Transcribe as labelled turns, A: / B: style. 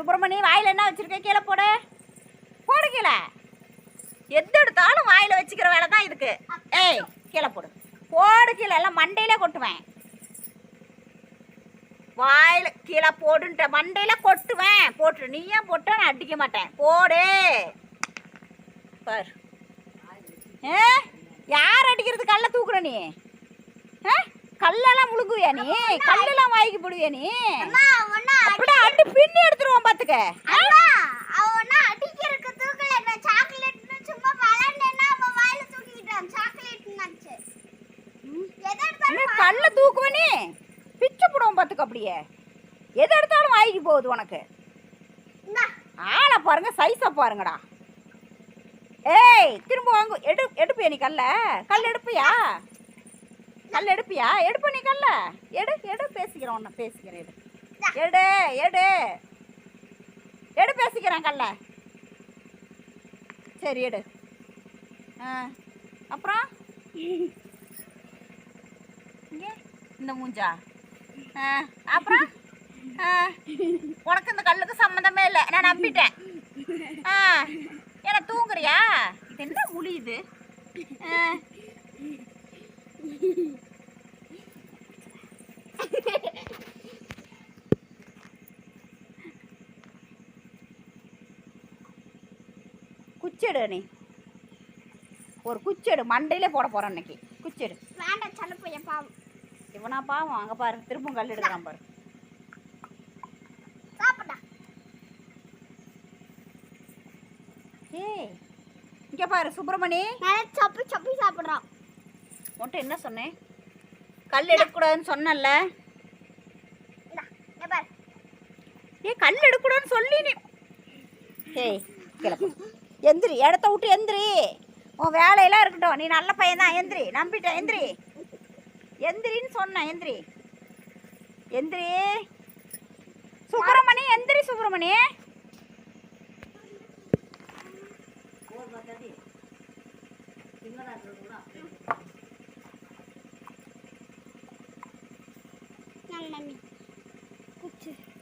A: சுப்பிரமணி வாயில் என்ன வச்சுருக்க? கீழே போடு. போடு கீழே. எது எடுத்தாலும் வாயில் வச்சுக்கிற வேலை தான் இதுக்கு. ஏய் கீழே போடு. போடு கீழே. எல்லாம் மண்டையிலே கொட்டுவேன். வாயில் கீழே போடுன்ற மண்டையில கொட்டுவேன். போட்டு நீ ஏன் போட்டு நான் அடிக்க மாட்டேன். போடு. பார். ஏ? யார் அடிக்கிறது? கல்ல தூக்குற நீ? ஆ? கல்லெல்லாம் முழுங்குவியா நீ? கல்லெல்லாம் வாய்க்கு போடுவியா நீ? அப்படியே அடி பின்னி எடுத்துருவோம் பாத்துக்க. கல்ல தூக்குவ நீ? பிச்சு போடுவோம் பாத்துக்க அப்படியே. எது எடுத்தாலும் வாய்க்கு போகுது உனக்கு. ஆளை பாருங்க சைஸை பாருங்கடா. ஏய் திரும்ப வாங்கு. எடு எடுப்பியா நீ கல்ல? கல் எடுப்பியா? கல் எடுப்பியா? எடுப்ப நீ கல்ல. எடு எடு பேசிக்கிறேன் ஒன்று பேசிக்கிறேன் எடு. எடு எடு. எடு பேசிக்கிறேன் கல்ல. சரி எடு. ஆ அப்புறம்? இங்கே? இந்த மூஞ்சா? ஆ அப்புறம்? உனக்கு இந்த கல்லுக்கு சம்மந்தமே இல்லை. நான் நம்பிட்டேன். ஆ என்ன தூங்குறியா? இது என்ன முழி இது? ஆ. குச்செடு நீ. ஒரு குச்செடு மண்டையிலே போட போறேன் இன்னைக்கு. குச்செடு
B: வேண்டாம் சின்ன பையன் பாவம்.
A: இவனா பாவம். அங்க பாரு திரும்ப கல் எடுக்கிறான் பாரு.
B: சாப்பிடா.
A: ஏய் இங்க பாரு சுப்பிரமணி.
B: சப்பி சப்பி சாப்பிடுறான்.
A: மட்டும் என்ன சொன்னேன்? கல் எடுக்கக்கூடாதுன்னு சொன்னல ஏ கல் எடுக்கூடாதுன்னு சொல்லி நீ ஏய் எந்திரி இடத்த விட்டு எந்திரி. உன் வேலையெல்லாம் இருக்கட்டும். நீ நல்ல பையன் தான் எந்திரி. நம்பிட்டேன். எந்திரி. எந்திரின்னு சொன்னேன். எந்திரி. எந்திரி. சுப்பிரமணி எந்திரி சுப்பிரமணி. இங்கே আছে